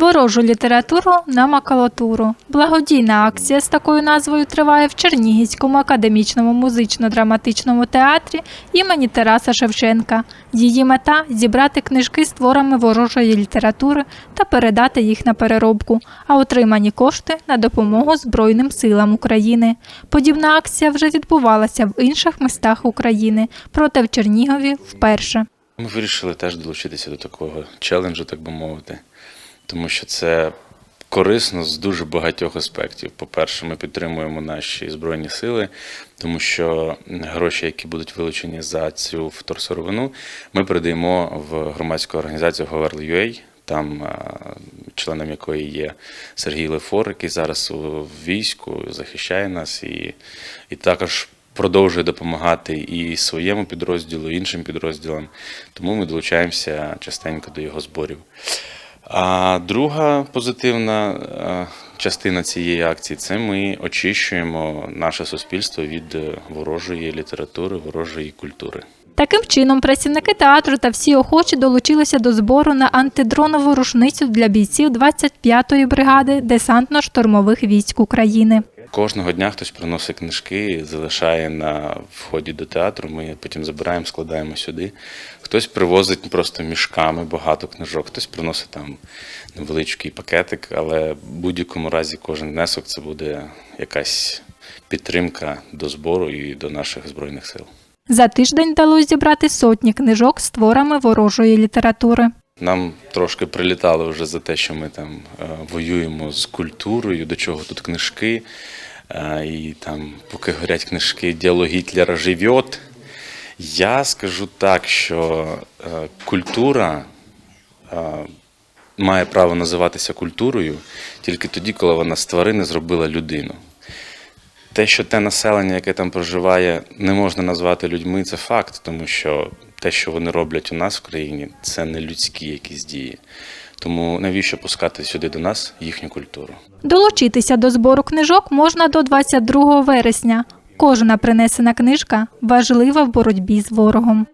Ворожу літературу на макулатуру. Благодійна акція з такою назвою триває в Чернігівському академічному музично-драматичному театрі імені Тараса Шевченка. Її мета зібрати книжки з творами ворожої літератури та передати їх на переробку, а отримані кошти на допомогу Збройним силам України. Подібна акція вже відбувалася в інших містах України, проте в Чернігові вперше. Ми вирішили теж долучитися до такого челенджу, так би мовити, тому що це корисно з дуже багатьох аспектів. По-перше, ми підтримуємо наші збройні сили, тому що гроші, які будуть вилучені за цю вторсировину, ми передаємо в громадську організацію Govern.ua, там е, членом якої є Сергій Лефор, який зараз у війську захищає нас, і, і також продовжує допомагати і своєму підрозділу, і іншим підрозділам. Тому ми долучаємося частенько до його зборів. А друга позитивна частина цієї акції це ми очищуємо наше суспільство від е, ворожої літератури, ворожої культури. Таким чином, працівники театру та всі охочі долучилися до збору на антидронову рушницю для бійців 25-ї бригади десантно-штурмових військ України. Кожного дня хтось приносить книжки, залишає на вході до театру. Ми потім забираємо, складаємо сюди. Хтось привозить просто мішками багато книжок, хтось приносить там невеличкий пакетик, але в будь-якому разі кожен внесок це буде якась підтримка до збору і до наших збройних сил. За тиждень вдалося зібрати сотні книжок з творами ворожої літератури. Нам трошки прилітало вже за те, що ми там е, воюємо з культурою, до чого тут книжки. Е, і там, поки горять книжки Діло Гітлера живет. Я скажу так, що е, культура має право називатися культурою тільки тоді, коли вона з тварини зробила людину. Те, що те населення, яке там проживає, не можна назвати людьми, це факт, тому що те, що вони роблять у нас в країні, це не людські якісь дії. Тому навіщо пускати сюди до нас їхню культуру? Долучитися до збору книжок можна до 22 вересня. Кожна принесена книжка важлива в боротьбі з ворогом.